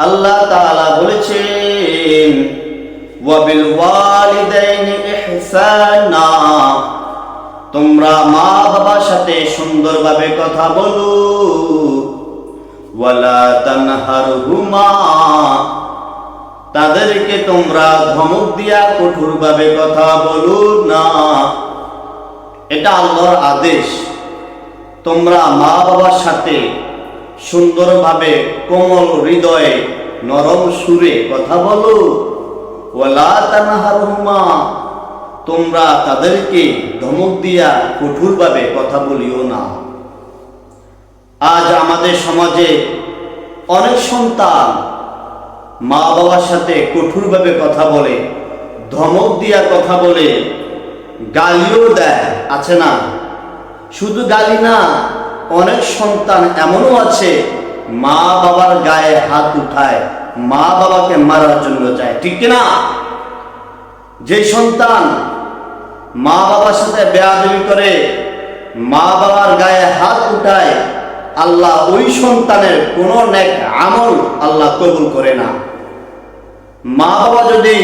আল্লাহ তাআলা বলেছেন ওয়াবিল তোমরা মা বাবার সাথে সুন্দরভাবে কথা বলো। ওয়ালা তাদেরকে তোমরা ধমক দিয়া কঠোরভাবে কথা বলো না। এটা আল্লাহর আদেশ। তোমরা মা বাবার সাথে সুন্দরভাবে কোমল হৃদয়ে নরম সুরে কথা বলো। ওয়ালা তানহারহুমা তোমরা তাদেরকে ধমক দিয়া কঠোরভাবে কথা বলিও না। আজ আমাদের সমাজে অনেক সন্তান মা বাবার সাথে কঠোরভাবে কথা বলে, ধমক দিয়া কথা বলে, গালিও দেয়, আছে না? শুধু গালি না অনেক সন্তান এমনও আছে, মা বাবার গায়ে হাত উঠায়, মা বাবাকে মারার জন্য যায়। ঠিক না যে সন্তান মা বাবার সাথে বেয়াদবি করে, মা বাবার গায়ে হাত উঠায়, আল্লাহ ওই সন্তানের কোনো নেক আমল আল্লাহ কবুল করে না। মা বাবা যদি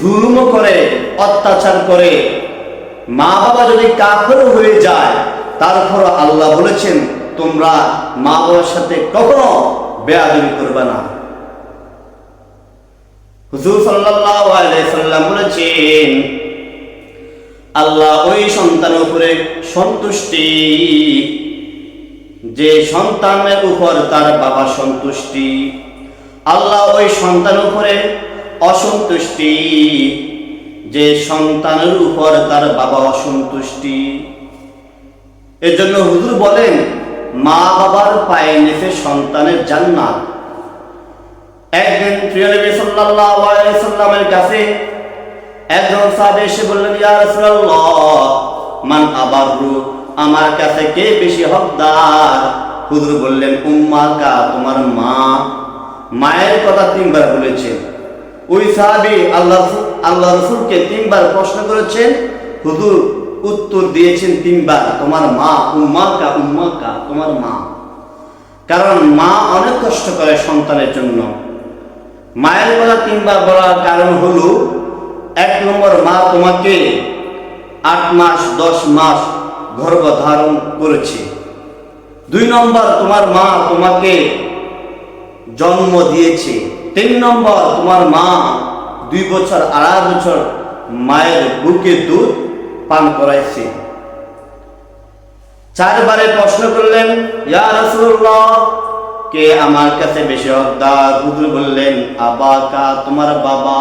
জুলুম করে, অত্যাচার করে, মা বাবা যদি কাফের হয়ে যায় তারপর আল্লাহ বলেছেন, তোমরা মা বাবার সাথে কখনো বেয়াদবি করবে না। হুজুর সাল্লাল্লাহু আলাইহি সাল্লাম বলেছেন, আল্লাহ ওই সন্তানের উপরে সন্তুষ্টি। যে সন্তানের উপর তার বাবা সন্তুষ্টি, আল্লাহ ওই সন্তানের উপরে অসন্তুষ্টি। যে সন্তানের উপর তার বাবা অসন্তুষ্টি এর জন্য হুজুর বলেন, মা বাবার পায়ে নেফে সন্তানের জান্নাত। একদিন প্রিয় নবী সাল্লাল্লাহু আলাইহি সাল্লামের কাছে একজন সাহাবী এসে বললেন, ইয়া রাসূলুল্লাহ, মান আবারু আমার কাছে কে বেশি হকদার? হুজুর বললেন উম্মা কা তোমার মা। মায়ের কথা তিনবার বলেছেন। ওই সাহাবী আল্লাহ আল্লাহ রসুলকে তিনবার প্রশ্ন করেছেন, হুজুর উত্তর দিয়েছেন তিনবার, তোমার মা উম্মা কা উম্মা কা তোমার মা। কারণ মা অনেক কষ্ট করে সন্তানের জন্য। মায়ের কথা তিনবার বলার কারণ হলো, এক নম্বর, মা তোমাকে আট মাস, দশ মাস গর্ভ ধারণ করেছে। দুই নম্বর, তোমার মা তোমাকে জন্ম দিয়েছে। তিন নম্বর, তোমার মা দুই বছর, আড়াই বছর মায়ের বুকে দুধ পান করাইছি। চারবারে প্রশ্ন করলেন কে আমার কাছে বেশি হকদার হুজুর বললেন, আবাকা, তোমার বাবা।